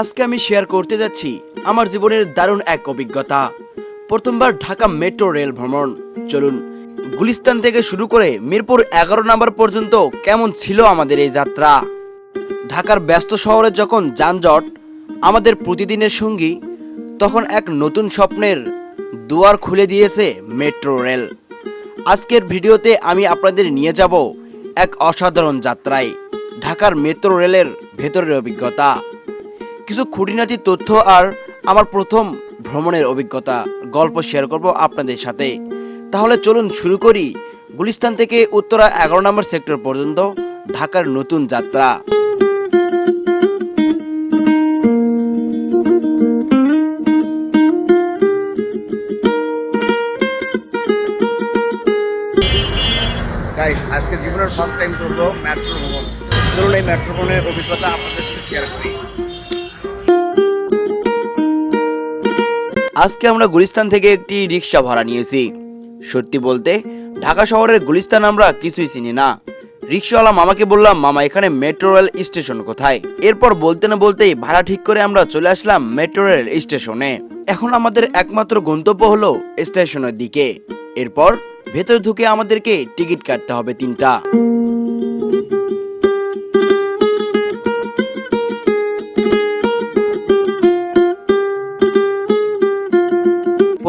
আজকে আমি শেয়ার করতে যাচ্ছি আমার জীবনের দারুণ এক অভিজ্ঞতা। প্রথমবার ঢাকা মেট্রো রেল ভ্রমণ। চলুন, গুলিস্তান থেকে শুরু করে মিরপুর এগারো নম্বর পর্যন্ত কেমন ছিল আমাদের এই যাত্রা? ঢাকার ব্যস্ত শহরে যখন যানজট, আমাদের প্রতিদিনের সঙ্গী, তখন এক নতুন স্বপ্নের দুয়ার খুলে দিয়েছে মেট্রো রেল। আজকের ভিডিওতে আমি আপনাদের নিয়ে যাব এক অসাধারণ যাত্রায়, ঢাকার মেট্রো রেলের ভেতরের অভিজ্ঞতা। কিছু খুঁটিনাটি তথ্য আর আমার প্রথম ভ্রমণের অভিজ্ঞতা গল্প শেয়ার করব আপনাদের সাথে। তাহলে চলুন শুরু করি। গুলিস্তান থেকে উত্তরা এগারো নম্বর সেক্টর পর্যন্ত, ঢাকার নতুন যাত্রা। আজকে জীবনের ফার্স্ট টাইম করব মেট্রো ভ্রমণ। চলুন এই মেট্রো ভ্রমণের অভিজ্ঞতা আপনাদের সাথে শেয়ার করি। আজকে আমরা গুলিস্তান থেকে একটি রিক্সা ভাড়া নিয়েছি। সত্যি বলতে, ঢাকা শহরের গুলিস্তান আমরা কিছুই চিনি না। রিক্সাওয়ালা মামাকে বললাম, মামা, এখানে মেট্রো রেল স্টেশন কোথায়? এরপর বলতে না বলতেই ভাড়া ঠিক করে আমরা চলে আসলাম মেট্রো রেল স্টেশনে। এখন আমাদের একমাত্র গন্তব্য হলো স্টেশনের দিকে। এরপর ভেতর ঢুকে আমাদেরকে টিকিট কাটতে হবে তিনটা।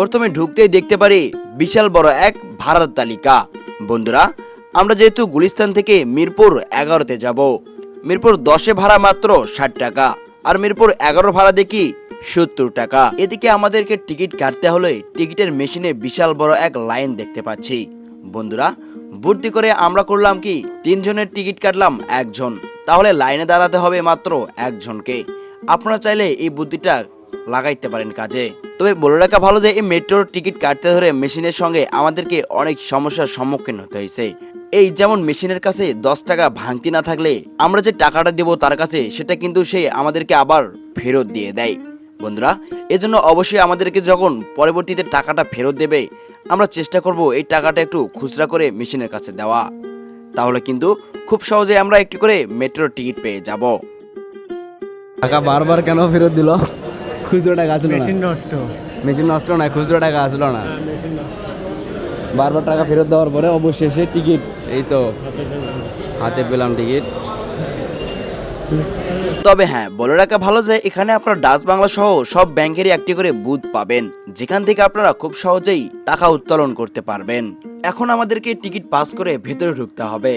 প্রথমে ঢুকতেই দেখতে পারি বিশাল বড় এক ভাড়ার তালিকা। বন্ধুরা, আমরা যেহেতু গুলিস্তান থেকে মিরপুর এগারোতে যাব, মিরপুর দশে ভাড়া মাত্র ষাট টাকা আর মিরপুর এগারো ভাড়া দেখি সত্তর টাকা। এদিকে আমাদেরকে টিকিট কাটতে হলে টিকিটের মেশিনে বিশাল বড় এক লাইন দেখতে পাচ্ছি। বন্ধুরা বুদ্ধি করে আমরা করলাম কি, তিনজনের টিকিট কাটলাম একজন। তাহলে লাইনে দাঁড়াতে হবে মাত্র একজনকে। আপনারা চাইলে এই বুদ্ধিটা লাগাইতে পারেন কাজে। তবে বলে রাখা ভালো যে, এই মেট্রোর টিকিট কাটতে ধরে মেশিনের সঙ্গে আমাদেরকে অনেক সমস্যার সম্মুখীন হতে হয়েছে। এই যেমন মেশিনের কাছে দশ টাকা ভাঙতি না থাকলে আমরা যে টাকাটা দেব তার কাছে, সেটা কিন্তু সে আমাদেরকে আবার ফেরত দিয়ে দেয়। বন্ধুরা, এজন্য অবশ্যই আমাদেরকে যখন পরবর্তীতে টাকাটা ফেরত দেবে, আমরা চেষ্টা করব এই টাকাটা একটু খুচরা করে মেশিনের কাছে দেওয়া। তাহলে কিন্তু খুব সহজে আমরা একটি করে মেট্রোর টিকিট পেয়ে যাব। টাকা বারবার কেন ফেরত দিল? খুচরো টাকা আসলো না? মেশিন নষ্ট। মেশিন নষ্ট না খুচরো টাকা আসলো না? বারবার টাকা ফেরত দেওয়ার পরে অবশেষে টিকিট এই তো হাতে পেলাম টিকিট। তবে হ্যাঁ বলে রাখা ভালো যে এখানে আপনার ডাচ বাংলা সহ সব ব্যাংকেরই একটি করে বুথ পাবেন যেখান থেকে আপনারা খুব সহজেই টাকা উত্তোলন করতে পারবেন। এখন আমাদেরকে টিকিট পাস করে ভেতরে ঢুকতে হবে।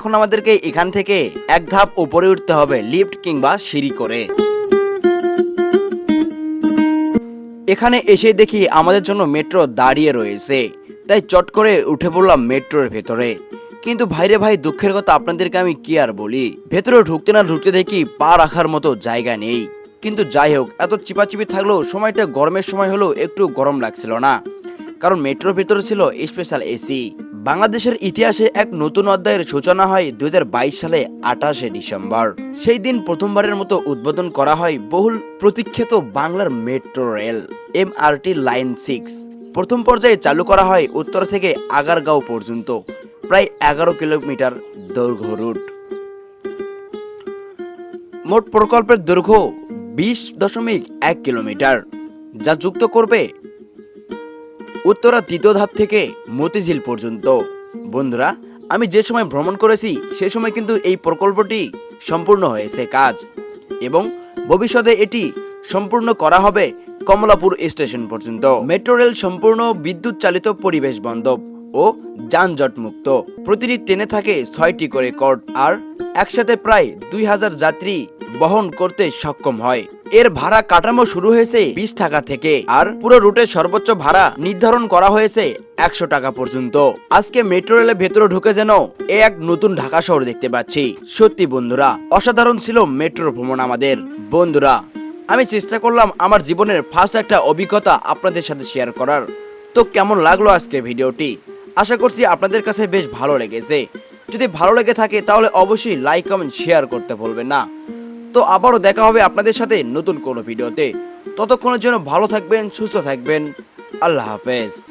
এখন আমাদেরকে এখান থেকে এক ধাপ উপরে উঠতে হবে লিফট কিংবা সিঁড়ি করে। এখানে এসে দেখি আমাদের জন্য মেট্রো দাঁড়িয়ে রয়েছে। তাই চট করে উঠে পড়লাম মেট্রোর ভেতরে। কিন্তু ভাইরে ভাই, দুঃখের কথা আপনাদেরকে আমি কি আর বলি? ভেতরে ঢুকতে না ঢুকতে দেখি পা রাখার মতো জায়গা নেই। কিন্তু যাই হোক, এত চিপাচিপি থাকলেও সময়টা গরমের সময় হলেও একটু গরম লাগছিল না। কারণ মেট্রোর ভেতরে ছিল স্পেশাল এসি বাংলাদেশের ইতিহাসে এক নতুন অধ্যায়ের সূচনা হয় দু হাজার বাইশ সালে আঠাশে ডিসেম্বর। সেই দিন প্রথমবারের মতো উদ্বোধন করা হয় বহুল প্রতীক্ষিত বাংলার metro rail, MRT line six. প্রথম পর্যায়ে চালু করা হয় উত্তর থেকে আগারগাঁও পর্যন্ত, প্রায় এগারো কিলোমিটার দৈর্ঘ্য রুট। মোট প্রকল্পের দৈর্ঘ্য বিশ দশমিক এক কিলোমিটার, যা যুক্ত করবে উত্তরা দ্বিতীয় ধাপ থেকে মতিঝিল পর্যন্ত। বন্ধুরা, আমি যে সময় ভ্রমণ করেছি, সে সময় কিন্তু এই প্রকল্পটি সম্পূর্ণ হয়েছে কাজ। এবং ভবিষ্যতে এটি সম্পূর্ণ করা হবে কমলাপুর স্টেশন পর্যন্ত। মেট্রো রেল সম্পূর্ণ বিদ্যুৎ চালিত পরিবেশ বান্ধব। ও যানজট মুক্ত প্রতিটি ট্রেনে থাকে ছয়টি করে কর্ড আর একসাথে প্রায় দুই হাজার যাত্রী বহন করতে সক্ষম হয়। এর ভাড়া কাঠামো শুরু হয়েছে বিশ টাকা থেকে আর পুরো রুটের সর্বোচ্চ ভাড়া নির্ধারণ করা হয়েছে একশো টাকা পর্যন্ত। আজকে মেট্রো রেলের ভেতরে ঢুকে যেন এ এক নতুন ঢাকা শহর দেখতে পাচ্ছি। সত্যি বন্ধুরা, অসাধারণ ছিল মেট্রো ভ্রমণ আমাদের। বন্ধুরা, আমি চেষ্টা করলাম আমার জীবনের ফার্স্ট একটা অভিজ্ঞতা আপনাদের সাথে শেয়ার করার। তো কেমন লাগল আজকের ভিডিওটি আশা করছি আপনাদের কাছে বেশ ভালো লেগেছে। যদি ভালো লেগে থাকে, তাহলে অবশ্যই লাইক কমেন্ট শেয়ার করতে ভুলবেন না। তো আবারও দেখা হবে আপনাদের সাথে নতুন কোনো ভিডিওতে। ততক্ষণের জন্য ভালো থাকবেন, সুস্থ থাকবেন। আল্লাহ হাফেজ।